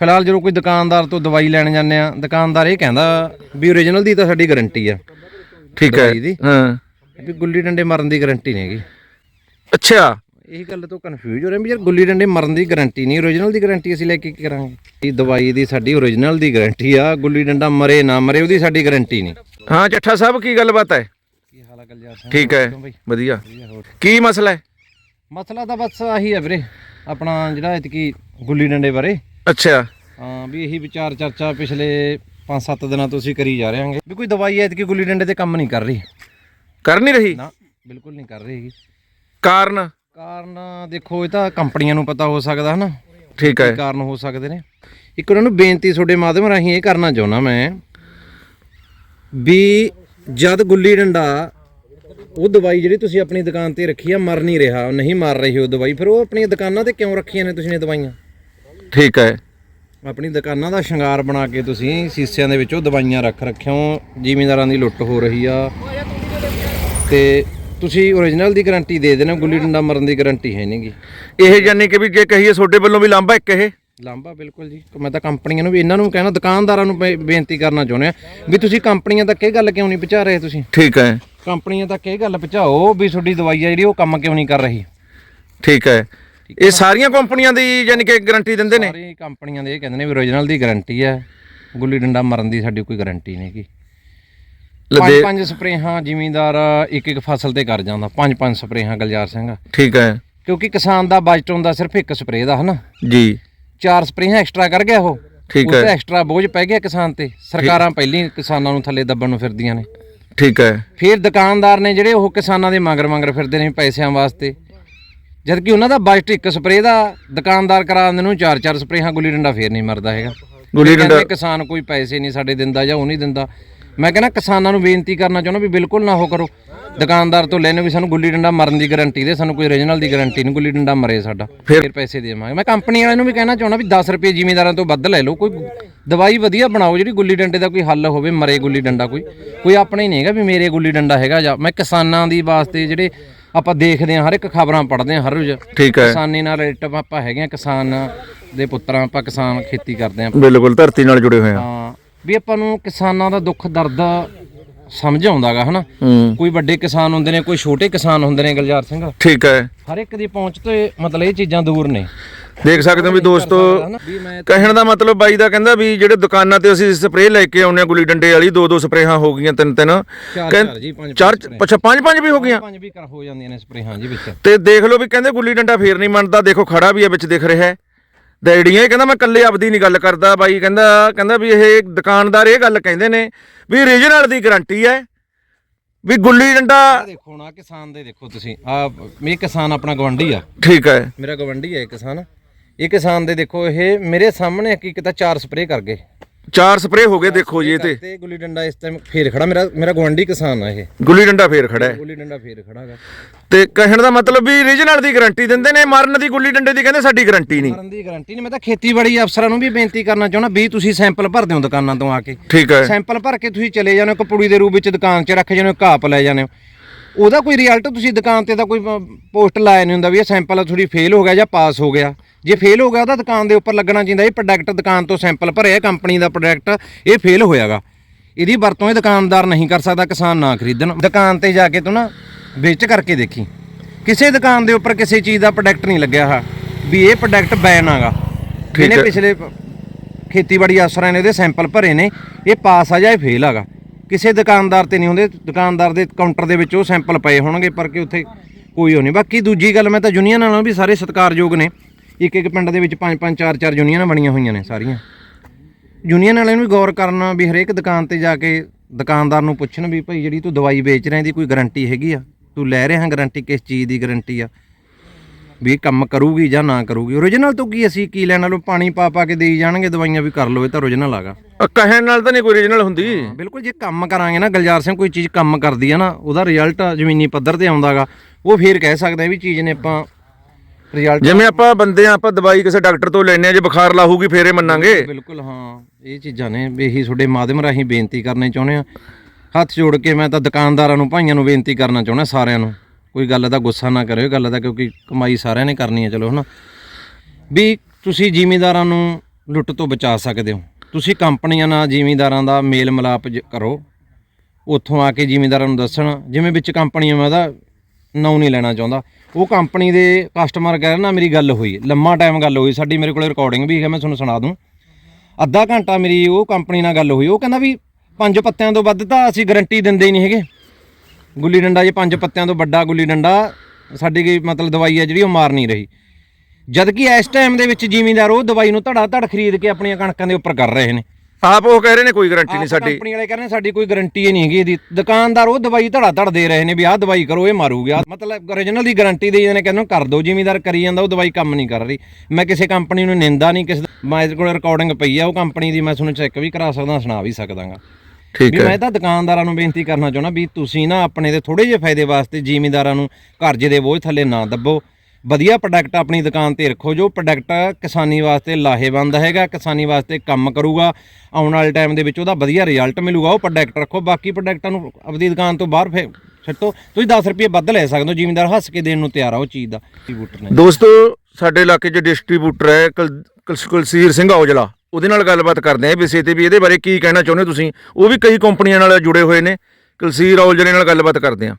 ਫਿਲਹਾਲ ਜਦੋਂ ਕੋਈ ਦੁਕਾਨਦਾਰ ਤੋਂ ਦਵਾਈ ਲੈਣ ਜਾਂਦੇ ਆ ਦੁਕਾਨਦਾਰ ਇਹ ਕਹਿੰਦਾ ਵੀ ਓਰੀਜਨਲ ਦੀ ਤਾਂ ਸਾਡੀ ਗਾਰੰਟੀ ਆ। ਠੀਕ ਹੈ। ਦਵਾਈ ਦੀ। ਹਾਂ। ਵੀ ਗੁੱਲੀ ਡੰਡੇ ਮਰਨ ਦੀ ਗਾਰੰਟੀ ਨਹੀਂ ਹੈਗੀ। ਅੱਛਾ। ਇਹ ਗੱਲ ਤੋਂ ਕਨਫਿਊਜ਼ ਹੋ ਰਹੇ ਵੀ ਯਾਰ ਗੁੱਲੀ ਡੰਡੇ ਮਰਨ ਦੀ ਗਾਰੰਟੀ ਨਹੀਂ ਓਰੀਜਨਲ ਦੀ ਗਾਰੰਟੀ ਅਸੀਂ ਲੈ ਕੇ ਕੀ ਕਰਾਂਗੇ? ਇਹ ਦਵਾਈ ਦੀ ਸਾਡੀ ਓਰੀਜਨਲ ਦੀ ਗਾਰੰਟੀ ਆ ਗੁੱਲੀ ਡੰਡਾ ਮਰੇ ਨਾ ਮਰੇ ਉਹਦੀ ਸਾਡੀ ਗਾਰੰਟੀ ਨਹੀਂ। ਹਾਂ ਚੱਠਾ ਸਾਹਿਬ ਕੀ ਗੱਲਬਾਤ ਹੈ? ਕੀ ਹਾਲ ਆ ਗਲਜਾਰ ਸਿੰਘ ਠੀਕ ਹੈ ਵਧੀਆ। ਕੀ ਮਸਲਾ ਹੈ? ਮਸਲਾ ਤਾਂ ਬਸ ਆਹੀ ਹੈ ਵੀਰੇ ਆਪਣਾ ਜਿਹੜਾ ਇਤਕੀ ਗੁੱਲੀ ਡੰਡੇ ਬਾਰੇ। ਅੱਛਾ। ਹਾਂ ਵੀ ਇਹੀ ਵਿਚਾਰ ਚਰਚਾ ਪਿਛਲੇ 5-7 ਦਿਨਾਂ ਤੋਂ ਅਸੀਂ ਕਰੀ ਜਾ ਰਹੇ ਹਾਂਗੇ। ਵੀ ਕੋਈ ਦਵਾਈ ਐਤਕੀ ਗੁੱਲੀ ਡੰਡੇ ਤੇ ਕੰਮ ਨਹੀਂ ਕਰ ਰਹੀ। ਕਰ ਨਹੀਂ ਰਹੀ? ਨਾ ਬਿਲਕੁਲ ਨਹੀਂ ਕਰ ਰਹੀ ਹੈਗੀ। ਕਾਰਨ? ਕਾਰਨ ਦੇਖੋ ਇਹ ਤਾਂ ਕੰਪਨੀਆਂ ਨੂੰ ਪਤਾ ਹੋ ਸਕਦਾ ਹਨਾ। ਠੀਕ ਹੈ। ਕਾਰਨ ਹੋ ਸਕਦੇ ਨੇ। ਇੱਕ ਉਹਨਾਂ ਨੂੰ ਬੇਨਤੀ ਤੁਹਾਡੇ ਮਾਧਿਅਮ ਰਾਹੀਂ ਇਹ ਕਰਨਾ ਚਾਹੁੰਦਾ ਮੈਂ ਵੀ ਜਦ ਗੁੱਲੀ ਡੰਡਾ ਉਹ ਦਵਾਈ ਜਿਹੜੀ ਤੁਸੀਂ ਆਪਣੀ ਦੁਕਾਨ ਤੇ ਰੱਖੀ ਆ ਮਰ ਨਹੀਂ ਰਿਹਾ ਨਹੀਂ ਮਾਰ ਰਹੀ ਉਹ ਦਵਾਈ ਫਿਰ ਉਹ ਆਪਣੀਆਂ ਦੁਕਾਨਾਂ ਤੇ ਕਿਉਂ ਰੱਖੀਆਂ ਨੇ ਤੁਸੀਂ ਨੇ ਦਵਾਈਆਂ? ਠੀਕ ਹੈ। ਆਪਣੀ ਦੁਕਾਨਾਂ ਦਾ ਸ਼ਿੰਗਾਰ ਬਣਾ ਕੇ ਤੁਸੀਂ ਸੀਸਿਆਂ ਦੇ ਵਿੱਚ ਉਹ ਦਵਾਈਆਂ ਰੱਖ ਰੱਖਿਓ ਜ਼ਿਮੀਂਦਾਰਾਂ ਦੀ ਲੁੱਟ ਹੋ ਰਹੀ ਆ। ਤੇ ਤੁਸੀਂ ਓਰੀਜਨਲ ਦੀ ਗਾਰੰਟੀ ਦੇ ਦੇਣਾ ਗੁੱਲੀ ਡੰਡਾ ਮਰਨ ਦੀ ਗਾਰੰਟੀ ਹੈ ਨਹੀਂਗੀ ਇਹ ਜਾਨੀ ਕਿ ਵੀ ਜੇ ਕਹੀਏ ਤੁਹਾਡੇ ਵੱਲੋਂ ਵੀ ਲਾਂਭਾ ਇੱਕ ਇਹ? ਲਾਂਬਾ ਬਿਲਕੁਲ ਜੀ। ਮੈਂ ਤਾਂ ਕੰਪਨੀਆਂ ਨੂੰ ਵੀ ਇਹਨਾਂ ਨੂੰ ਕਹਿਣਾ ਦੁਕਾਨਦਾਰਾਂ ਨੂੰ ਬੇ- ਬੇਨਤੀ ਕਰਨਾ ਚਾਹੁੰਦੇ ਆ ਵੀ ਤੁਸੀਂ ਕੰਪਨੀਆਂ ਤੱਕ ਇਹ ਗੱਲ ਕਿਉਂ ਨਹੀਂ ਪਹੁੰਚਾ ਰਹੇ ਤੁਸੀਂ? ਠੀਕ ਹੈ। ਕੰਪਨੀਆਂ ਤੱਕ ਇਹ ਗੱਲ ਪਹੁੰਚਾਓ ਵੀ ਤੁਹਾਡੀ ਦਵਾਈ ਆ ਜਿਹੜੀ ਉਹ ਕੰਮ ਕਿਉਂ ਨਹੀਂ ਕਰ ਰਹੀ? ਠੀਕ ਹੈ। ਇਹ ਸਾਰੀਆਂ ਕੰਪਨੀਆਂ ਦੀ ਜਾਨੀ ਕਿ ਗਾਰੰਟੀ ਦਿੰਦੇ ਨੇ? ਸਾਰੀ ਕੰਪਨੀਆਂ ਦੇ ਇਹ ਕਹਿੰਦੇ ਨੇ ਵੀ ਓਰੀਜਨਲ ਦੀ ਗਾਰੰਟੀ ਹੈ। ਗੁੱਲੀ ਡੰਡਾ ਮਰਨ ਦੀ ਸਾਡੀ ਕੋਈ ਗਾਰੰਟੀ ਨਹੀਂ ਹੈਗੀ। ਪੰਜ ਲਦੇ ਪੰਜ ਸਪਰੇਹਾਂ ਜ਼ਿਮੀਂਦਾਰ ਇੱਕ ਇੱਕ ਫਸਲ ਤੇ ਕਰ ਜਾਂਦਾ। ਪੰਜ ਪੰਜ ਸਪਰੇਹਾਂ ਗਲਜਾਰ ਸਿੰਘ। ਠੀਕ ਹੈ। ਕਿਉਂਕਿ ਕਿਸਾਨ ਦਾ ਬਜਟ ਹੁੰਦਾ ਸਿਰਫ ਇੱਕ ਸਪਰੇਅ ਦਾ ਹਨਾ? ਜੀ। ਚਾਰ ਸਪਰੇਹਾਂ ਐਕਸਟਰਾ ਕਰ ਗਿਆ ਉਹ। ਠੀਕ ਹੈ। ਤੇ ਐਕਸਟਰਾ ਬੋਝ ਪੈ ਗਿਆ ਕਿਸਾਨ ਤੇ। ਸਰਕਾਰਾਂ ਪਹਿਲਾਂ ਕਿਸਾਨਾਂ ਨੂੰ ਥੱਲੇ ਦੱਬਣ ਨੂੰ ਫਿਰਦੀਆਂ ਨੇ। ਠੀਕ ਹੈ। ਫਿਰ ਦੁਕਾਨਦਾਰ ਨੇ ਜਿਹੜੇ ਉਹ ਕਿਸਾਨਾਂ ਦੇ ਮਗਰ ਮਗਰ ਫਿਰਦੇ ਨੇ ਪੈਸਿਆਂ ਵਾਸਤੇ। ਜਦ ਕਿ ਉਹਨਾਂ ਦਾ ਬਜਟ ਇੱਕ ਸਪਰੇਅ ਦਾ ਦੁਕਾਨਦਾਰ ਕਰਾ ਦਿੰਦੇ ਨੂੰ ਚਾਰ ਚਾਰ ਸਪਰੇਹਾਂ ਗੁੱਲੀ ਡੰਡਾ ਫੇਰ ਨਹੀਂ ਮਰਦਾ ਹੈਗਾ। ਗੁੱਲੀ ਡੰਡਾ ਕਿਸਾਨ ਕੋਈ ਪੈਸੇ ਨਹੀਂ ਸਾਡੇ ਦਿੰਦਾ ਜਾਂ ਉਹ ਨਹੀਂ ਦਿੰਦਾ। ਮੈਂ ਕਹਿੰਦਾ ਕਿਸਾਨਾਂ ਨੂੰ ਬੇਨਤੀ ਕਰਨਾ ਚਾਹੁੰਦਾ ਵੀ ਬਿਲਕੁਲ ਨਾ ਉਹ ਕਰੋ। ਦੁਕਾਨਦਾਰ ਤੋਂ ਲੈਣੇ ਵੀ ਸਾਨੂੰ ਗੁੱਲੀ ਡੰਡਾ ਮਰਨ ਦੀ ਗਾਰੰਟੀ ਦੇ ਸਾਨੂੰ ਕੋਈ ਓਰੀਜਨਲ ਦੀ ਗਾਰੰਟੀ ਨਹੀਂ ਗੁੱਲੀ ਡੰਡਾ ਮਰੇ ਸਾਡਾ। ਫਿਰ ਪੈਸੇ ਦੇਵਾਂਗੇ। ਮੈਂ ਕੰਪਨੀ ਵਾਲਿਆਂ ਨੂੰ ਵੀ ਕਹਿਣਾ ਚਾਹੁੰਦਾ ਵੀ 10 ਰੁਪਏ ਜ਼ਿਮੀਂਦਾਰਾਂ ਤੋਂ ਵੱਧ ਲੈ ਲਓ। ਕੋਈ ਦਵਾਈ ਵਧੀਆ ਬਣਾਓ ਜਿਹੜੀ ਗੁੱਲੀ ਡੰਡੇ ਦਾ ਕੋਈ ਹੱਲ ਹੋਵੇ ਮਰੇ ਗੁੱਲੀ ਡੰਡਾ ਕੋਈ। ਕੋਈ ਆਪਣਾ ਹੀ ਨਹੀਂ ਹੈਗਾ ਵੀ ਮੇਰੇ ਗੁੱਲੀ ਡੰਡਾ ਹੈਗਾ ਜਾਂ ਮੈਂ ਕਿਸਾਨਾਂ ਦੀ ਵਾਸਤੇ ਜਿਹੜੇ ਆਪਾਂ ਦੇਖਦੇ ਹਾਂ ਹਰ ਇੱਕ ਖਬਰਾਂ ਪੜ੍ਹਦੇ ਹਾਂ ਹਰ ਰੋਜ਼। ਠੀਕ ਹੈ। ਕਿਸਾਨੀ ਨਾਲ ਰਿਲੇਟਿਵ ਆਪਾਂ ਹੈਗੇ ਹਾਂ ਕਿਸਾਨ ਦੇ ਪੁੱਤਰਾਂ ਆਪਾਂ ਕਿਸਾਨ ਖੇਤੀ ਕਰਦੇ ਹਾਂ। ਬਿਲਕੁਲ ਧਰਤੀ ਨਾਲ ਜੁੜੇ ਹੋਏ ਆ ਹਾਂ ਵੀ ਆਪਾਂ ਨੂੰ ਕਿਸਾਨਾਂ ਦਾ ਦੁੱਖ ਦਰਦ ਸਮਝ ਆਉਂਦਾਗਾ ਹਨਾ? ਹੂੰ। ਕੋਈ ਵੱਡੇ ਕਿਸਾਨ ਹੁੰਦੇ ਨੇ ਕੋਈ ਛੋਟੇ ਕਿਸਾਨ ਹੁੰਦੇ ਨੇ ਗੁਲਜ਼ਾਰ ਸਿੰਘ। ਠੀਕ ਹੈ। ਹਰ ਇੱਕ ਦੀ ਪਹੁੰਚ ਤੇ ਮਤਲਬ ਇਹ ਚੀਜ਼ਾਂ ਦੂਰ ਨੇ। ਦੇਖ ਸਕਦੇ ਹੋ ਵੀ ਦੋਸਤੋ ਕਹਿਣ ਦਾ ਮਤਲਬ ਬਾਈ ਦਾ ਕਹਿੰਦਾ ਵੀ ਜਿਹੜੇ ਦੁਕਾਨਾਂ ਤੇ ਅਸੀਂ ਸਪਰੇਅ ਲੈ ਕੇ ਆਉਂਦੇ ਆ ਗੁੱਲੀ ਡੰਡੇ ਵਾਲੀ ਦੋ ਦੋ ਸਪਰੇਹਾਂ ਹੋ ਗਈਆਂ ਤਿੰਨ ਤਿੰਨ। ਚਾਰ ਅੱਛਾ ਪੰਜ ਪੰਜ ਵੀ ਹੋ ਗਈਆਂ? ਪੰਜ ਵੀ ਕਰ ਹੋ ਜਾਂਦੀਆਂ ਨੇ ਸਪਰੇਹਾਂ ਜੀ ਵਿੱਚ। ਤੇ ਦੇਖ ਲਓ ਵੀ ਕਹਿੰਦੇ ਗੁੱਲੀ ਡੰਡਾ ਫੇਰ ਨਹੀਂ ਮੰਨਦਾ ਦੇਖੋ ਖੜਾ ਵੀ ਹੈ ਵਿੱਚ ਦਿਖ ਰਿਹਾ ਹੈ। ਡੈਡੀਆਂ ਇਹ ਕਹਿੰਦਾ ਮੈਂ ਇਕੱਲੇ ਆਪਦੀ ਨਹੀਂ ਗੱਲ ਕਰਦਾ ਬਾਈ ਕਹਿੰਦਾ ਕਹਿੰਦਾ ਵੀ ਇਹ ਦੁਕਾਨਦਾਰ ਇਹ ਗੱਲ ਕਹਿੰਦੇ ਨੇ ਵੀ ਓਰੀਜਨਲ ਦੀ ਗਾਰੰਟੀ ਹੈ ਵੀ ਗੁੱਲੀ ਡੰਡਾ ਦੇਖੋ ਨਾ ਕਿਸਾਨ ਦੇ ਦੇਖੋ ਤੁਸੀਂ ਆ ਮੇਰੇ ਕਿਸਾਨ ਆਪਣਾ ਗਵੰਡੀ ਆ। ਠੀਕ ਹੈ। ਮੇਰਾ ਗਵੰਡੀ ਹੈ ਇਹ ਕਿਸਾਨ। ਇਹ ਕਿਸਾਨ ਦੇ ਦੇਖੋ ਇਹ ਮੇਰੇ ਸਾਹਮਣੇ ਹਕੀਕਤ ਆ ਚਾਰ ਸਪਰੇਅ ਕਰ ਗਏ। ਚਾਰ ਸਪਰੇਅ ਹੋ ਗਏ ਦੇਖੋ ਜੀ ਇਹ ਤੇ। ਤੇ ਗੁੱਲੀ ਡੰਡਾ ਇਸ ਟਾਈਮ ਫੇਰ ਖੜਾ ਮੇਰਾ ਮੇਰਾ ਗਵੰਡੀ ਕਿਸਾਨ ਆ ਇਹ। ਗੁੱਲੀ ਡੰਡਾ ਫੇਰ ਖੜਾ ਹੈ। ਗੁੱਲੀ ਡੰਡਾ ਫੇਰ ਖੜਾਗਾ ਤੇ ਕਹਿਣ ਦਾ ਮਤਲਬ ਵੀ ਓਰੀਜਨਲ ਦੀ ਗਾਰੰਟੀ ਦਿੰਦੇ ਨੇ ਮਰਨ ਦੀ ਗੁੱਲੀ ਡੰਡੇ ਦੀ ਕਹਿੰਦੇ ਸਾਡੀ ਗਾਰੰਟੀ ਨਹੀਂ। ਕਰਨ ਦੀ ਗਾਰੰਟੀ ਨਹੀਂ ਮੈਂ ਤਾਂ ਖੇਤੀਬਾੜੀ ਅਫਸਰਾਂ ਨੂੰ ਵੀ ਬੇਨਤੀ ਕਰਨਾ ਚਾਹੁੰਦਾ ਵੀ ਤੁਸੀਂ ਸੈਂਪਲ ਭਰ ਦਿਓ ਦੁਕਾਨਾਂ ਤੋਂ ਆ ਕੇ। ਠੀਕ ਹੈ। ਸੈਂਪਲ ਭਰ ਕੇ ਤੁਸੀਂ ਚਲੇ ਜਾਂਦੇ ਹੋ ਕਪੂੜੀ ਦੇ ਰੂਪ ਵਿੱਚ ਦੁਕਾਨ 'ਚ ਰੱਖ ਹੋ ਘਾਪ ਲੈ ਹੋ ਉਹਦਾ ਕੋਈ ਰਿਜ਼ਲਟ ਤੁਸੀਂ ਦੁਕਾਨ ਤੇ ਤਾਂ ਕੋਈ ਪੋਸਟ ਲਾਇਆ ਨਹੀਂ ਹੁੰਦਾ ਵੀ ਇਹ ਸੈਂਪਲ ਥੋੜੀ ਫੇਲ ਹੋ ਗਿਆ ਜਾਂ ਪਾਸ ਹੋ ਗਿਆ। ਜੇ ਫੇਲ ਹੋ ਗਿਆ ਉਹਦਾ ਦੁਕਾਨ ਦੇ ਉੱਪਰ ਲੱਗਣਾ ਚਾਹੀਦਾ ਇਹ ਪ੍ਰੋਡਕਟ ਦੁਕਾਨ ਤੋਂ ਸੈਂਪਲ ਭਰਿਆ ਕੰਪਨੀ ਦਾ ਪ੍ਰੋਡਕਟ ਇਹ ਫੇਲ ਹੋਇਆਗਾ। ਇਹਦੀ ਵਰਤੋਂ ਇਹ ਦੁਕਾਨਦਾਰ ਨਹੀਂ ਕਰ ਸਕਦਾ ਕਿਸਾਨ ਨਾ ਖਰੀਦਣ। ਦੁਕਾਨ ਤੇ ਜਾ ਕੇ ਤੂੰ ਨਾ ਵਿਜ਼ਿਟ ਕਰਕੇ ਦੇਖੀ। ਕਿਸੇ ਦੁਕਾਨ ਦੇ ਉੱਪਰ ਕਿਸੇ ਚੀਜ਼ ਦਾ ਪ੍ਰੋਡਕਟ ਨਹੀਂ ਲੱਗਿਆ ਹਾ ਵੀ ਇਹ ਪ੍ਰੋਡਕਟ ਬੈਨ ਆਗਾ। ਜਿਹਨੇ ਹੈ। ਪਿਛਲੇ ਖੇਤੀਬਾੜੀ ਅਫਸਰਾਂ ਨੇ ਇਹਦੇ ਸੈਂਪਲ ਭਰੇ ਨੇ ਇਹ ਪਾਸ ਆ ਜਾਂ ਇਹ ਫੇਲ ਆਗਾ। ਕਿਸੇ ਦੁਕਾਨਦਾਰ ਤੇ ਨਹੀਂ ਹੁੰਦੇ, ਦੁਕਾਨਦਾਰ ਦੇ ਕਾਊਂਟਰ ਦੇ ਵਿੱਚ ਉਹ ਸੈਂਪਲ ਪਏ ਹੋਣਗੇ, ਪਰ ਕਿ ਉੱਥੇ ਕੋਈ ਹੋ ਨਹੀਂ। ਬਾਕੀ ਦੂਜੀ ਗੱਲ ਮੈਂ ਤਾਂ ਯੂਨੀਅਨ ਨਾਲੋਂ ਵੀ ਸਾਰੇ ਸਤਿਕਾਰਯੋਗ ਨੇ। ਇੱਕ ਇੱਕ ਪਿੰਡ ਦੇ ਵਿੱਚ ਪੰਜ ਪੰਜ, ਚਾਰ ਚਾਰ ਯੂਨੀਅਨਾਂ ਬਣੀਆਂ ਹੋਈਆਂ ਨੇ ਸਾਰੀਆਂ। ਯੂਨੀਅਨ ਵਾਲਿਆਂ ਨੂੰ ਵੀ ਗੌਰ ਕਰਨਾ ਵੀ ਹਰੇਕ ਦੁਕਾਨ ਤੇ ਜਾ ਕੇ ਦੁਕਾਨਦਾਰ ਨੂੰ ਪੁੱਛਣ ਵੀ ਭਾਈ ਜਿਹੜੀ ਤੂੰ ਦਵਾਈ ਵੇਚ ਰਿਹਾ, ਇਹਦੀ ਕੋਈ ਗਾਰੰਟੀ ਹੈਗੀ ਆ? ਤੂੰ ਲੈ ਰਿਹਾ ਗਾਰੰਟੀ ਕਿਸ ਚੀਜ਼ ਦੀ ਗਾਰੰਟੀ ਆ? ਵੀ ਇਹ ਕੰਮ ਕਰੂਗੀ ਜਾਂ ਨਾ ਕਰੂਗੀ। ਓਰੀਜਨਲ ਤੋਂ ਕੀ ਅਸੀਂ ਕੀ ਲੈਣ? ਨਾਲੋਂ ਪਾਣੀ ਪਾ ਪਾ ਕੇ ਦੇਈ ਜਾਣਗੇ ਦਵਾਈਆਂ ਵੀ ਕਰ ਲਓ ਇਹ ਤਾਂ ਓਰੀਜਨਲ ਆਗਾ ਅ, ਕਹਿਣ ਨਾਲ ਤਾਂ ਨਹੀਂ ਕੋਈ ਓਰੀਜਨਲ ਹੁੰਦੀ। ਬਿਲਕੁਲ ਜੇ ਕੰਮ ਕਰਾਂਗੇ ਨਾ ਗਲਜਾਰ ਸਿੰਘ ਕੋਈ ਚੀਜ਼ ਕੰਮ ਕਰਦੀ ਆ ਨਾ ਉਹਦਾ ਰਿਜ਼ਲਟ ਜ਼ਮੀਨੀ ਪੱਧਰ ਤੇ ਆਉਂਦਾਗਾ ਉਹ ਫੇਰ ਕਹਿ ਸਕਦੇ ਆ ਵੀ ਚੀਜ਼ ਨੇ ਆਪਾਂ ਰਿਜ਼ਲਟ ਜਿਵੇਂ ਆਪਾਂ ਬੰਦੇ ਆ ਆਪਾਂ ਦਵਾਈ ਕਿਸੇ ਡਾਕਟਰ ਤੋਂ ਲੈਣੇ ਆ ਜੇ ਬੁਖਾਰ ਲਾਹੂਗੀ ਫੇਰੇ ਮੰਨਾਂਗੇ। ਬਿਲਕੁਲ ਹਾਂ ਇਹ ਚੀਜ਼ਾਂ ਨੇ ਵੀ ਇਹੀ ਤੁਹਾਡੇ ਮਾਧਿਅਮ ਰਾਹੀਂ ਬੇਨਤੀ ਕਰਨੇ ਚਾਹੁੰਦੇ ਆ। ਹੱਥ ਜੋੜ ਕੇ ਮੈਂ ਤਾਂ ਦੁਕਾਨਦਾਰਾਂ ਨੂੰ ਭਾਈਆਂ ਨੂੰ ਬੇਨਤੀ ਕਰਨਾ ਚਾਹੁੰਦਾ ਸਾਰਿਆਂ ਨੂੰ। ਕੋਈ ਗੱਲ ਦਾ ਗੁੱਸਾ ਨਾ ਕਰਿਓ, ਗੱਲ ਦਾ ਕਿਉਂਕਿ ਕਮਾਈ ਸਾਰਿਆਂ ਨੇ ਕਰਨੀ ਹੈ, ਚਲੋ ਹਨਾ। ਵੀ ਤੁਸੀਂ ਜ਼ਿਮੀਂਦਾਰਾਂ ਨੂੰ ਲੁੱਟ ਤੋਂ ਬਚਾ ਸਕਦੇ ਹੋ। ਤੁਸੀਂ ਕੰਪਨੀਆਂ ਨਾਲ ਜ਼ਿਮੀਂਦਾਰਾਂ ਦਾ ਮੇਲ ਮਿਲਾਪ ਜ- ਕਰੋ। ਉੱਥੋਂ ਆ ਕੇ ਜ਼ਿਮੀਂਦਾਰਾਂ ਨੂੰ ਦੱਸਣ, ਜਿਵੇਂ ਵਿੱਚ ਕੰਪਨੀਆਂ ਮੈਂ ਉਹਦਾ ਨਾਂ ਨਹੀਂ ਲੈਣਾ ਚਾਹੁੰਦਾ। ਉਹ ਕੰਪਨੀ ਦੇ ਕਸਟਮਰ ਕਹਿ ਰਹੇ ਨਾ ਮੇਰੀ ਗੱਲ ਹੋਈ। ਲੰਮਾ ਟਾਈਮ ਗੱਲ ਹੋਈ। ਸਾਡੀ ਮੇਰੇ ਕੋਲੇ ਰਿਕਾਰਡਿੰਗ ਵੀ ਹੈ, ਮੈਂ ਤੁਹਾਨੂੰ ਸੁਣਾ ਦੂੰ। ਅੱਧਾ ਘੰਟਾ ਮੇਰੀ ਉਹ ਕੰਪਨੀ ਨਾਲ ਗੱਲ ਹੋਈ। ਉਹ ਕਹਿੰਦਾ ਵੀ ਪੰਜ ਪੱਤਿਆਂ ਤੋਂ ਵੱਧ ਤਾਂ ਅਸੀਂ ਗਾਰੰਟੀ ਦਿੰਦੇ ਹੀ ਨਹੀਂ ਹੈਗੇ। ਗੁੱਲੀ ਡੰਡਾ ਜੇ ਪੰਜ ਪੱਤਿਆਂ ਤੋਂ ਵੱਡਾ ਗੁੱਲੀ ਡੰਡਾ ਸਾਡੀ ਕੀ ਮਤਲਬ ਦਵਾਈ ਹੈ ਜਿਹੜੀ ਉਹ ਮਾਰ ਨਹੀਂ ਰਹੀ। ਜਦ ਕਿ ਇਸ ਟਾਈਮ ਦੇ ਵਿੱਚ ਜ਼ਿਮੀਂਦਾਰ ਉਹ ਦਵਾਈ ਨੂੰ ਧੜਾ ਧੜ ਖਰੀਦ ਕੇ ਆਪਣੀਆਂ ਕਣਕਾਂ ਦੇ ਉੱਪਰ ਕਰ ਰਹੇ ਨੇ। ਆਪ ਉਹ ਕਹਿ ਰਹੇ ਨੇ ਕੋਈ ਗਾਰੰਟੀ ਨਹੀਂ ਸਾਡੀ। ਕੰਪਨੀ ਵਾਲੇ ਕਹਿੰਦੇ ਸਾਡੀ ਕੋਈ ਗਾਰੰਟੀ ਹੀ ਨਹੀਂ ਹੈਗੀ ਇਹਦੀ। ਦੁਕਾਨਦਾਰ ਉਹ ਦਵਾਈ ਧੜਾ ਧੜ ਦੇ ਰਹੇ ਨੇ ਵੀ ਆਹ ਦਵਾਈ ਕਰੋ ਇਹ ਮਾਰੂਗੀ। ਮਤਲਬ ਓਰੀਜਨਲ ਦੀ ਗਾਰੰਟੀ ਦੇ ਜਾਂਦੇ ਨੇ ਕਹਿੰਦੇ ਕਰ ਦੋ ਜ਼ਿਮੀਂਦਾਰ ਕਰੀ ਜਾਂਦਾ ਉਹ ਦਵਾਈ ਕੰਮ ਨਹੀਂ ਕਰ ਰਹੀ। ਮੈਂ ਕਿਸੇ ਕੰਪਨੀ ਨੂੰ ਨਿੰਦਾ ਨਹੀਂ ਕਿਸੇ ਮੈਂ ਇਹਦੇ ਕੋਲ ਰਿਕਾਰਡਿੰਗ ਪਈ ਆ ਉਹ ਕੰਪਨੀ ਦੀ ਮੈਂ ਤੁਹਾਨੂੰ ਚੈੱਕ ਵੀ ਕਰਾ ਸਕਦਾ ਸੁਣਾ ਵੀ ਸਕਦਾਗਾ। ਠੀਕ ਹੈ ਮੈਂ ਤਾਂ ਦੁਕਾਨਦਾਰਾਂ ਨੂੰ ਬੇਨਤੀ ਕਰਨਾ ਚਾਹੁੰਦਾ ਵੀ ਤੁਸੀਂ ਨਾ ਆਪਣੇ ਦੇ ਥੋੜੇ ਜਿਹੇ ਫਾਇਦੇ ਵਾਸਤੇ ਜ਼ਿਮੀਂਦਾਰਾਂ ਨੂੰ ਕਰਜ਼ੇ ਦੇ ਬੋਝ ਥੱਲੇ ਨਾ ਦੱਬੋ। ਵਧੀਆ ਪ੍ਰੋਡਕਟ ਆਪਣੀ ਦੁਕਾਨ ਤੇ ਰੱਖੋ ਜੋ ਪ੍ਰੋਡਕਟ ਕਿਸਾਨੀ ਵਾਸਤੇ ਲਾਹੇਵੰਦ ਹੈਗਾ ਕਿਸਾਨੀ ਵਾਸਤੇ ਕੰਮ ਕਰੂਗਾ ਆਉਣ ਵਾਲੇ ਟਾਈਮ ਦੇ ਵਿੱਚ ਉਹਦਾ ਵਧੀਆ ਰਿਜ਼ਲਟ ਮਿਲੂਗਾ ਉਹ ਪ੍ਰੋਡਕਟ ਰੱਖੋ ਬਾਕੀ ਪ੍ਰੋਡਕਟਾਂ ਨੂੰ ਆਪਣੀ ਦੁਕਾਨ ਤੋਂ ਬਾਹਰ ਫੇ ਛੱਟੋ ਤੁਸੀਂ 10 ਰੁਪਏ ਵੱਧ ਲੈ ਸਕਦੇ ਹੋ ਜ਼ਿਮੀਂਦਾਰ ਹੱਸ ਕੇ ਦੇਣ ਨੂੰ ਤਿਆਰ ਆ ਉਹ ਚੀਜ਼ ਦਾ। ਡਿਸਟ੍ਰੀਬਿਊਟਰ ਨੇ ਦੋਸਤੋ ਸਾਡੇ ਇਲਾਕੇ 'ਚ ਡਿਸਟ੍ਰੀਬਿਊਟਰ ਹੈ ਕੁਲ- ਕੁਲ- ਕੁਲਸੀਰ ਸਿੰਘ ਔਜਲਾ। ਉਹਦੇ ਨਾਲ ਗੱਲਬਾਤ ਕਰਦੇ ਆ ਇਹ ਵਿਸ਼ੇ ਤੇ ਵੀ ਇਹਦੇ ਬਾਰੇ ਕੀ ਕਹਿਣਾ ਚਾਹੁੰਦੇ ਹੋ ਤੁਸੀਂ। ਉਹ ਵੀ ਕਈ ਕੰਪਨੀਆਂ ਨਾਲ ਜੁੜੇ ਹੋਏ ਨੇ। ਕੁਲਸੀਰ ਔਜਲੇ ਨਾਲ ਗੱਲਬਾਤ ਕਰਦੇ ਆ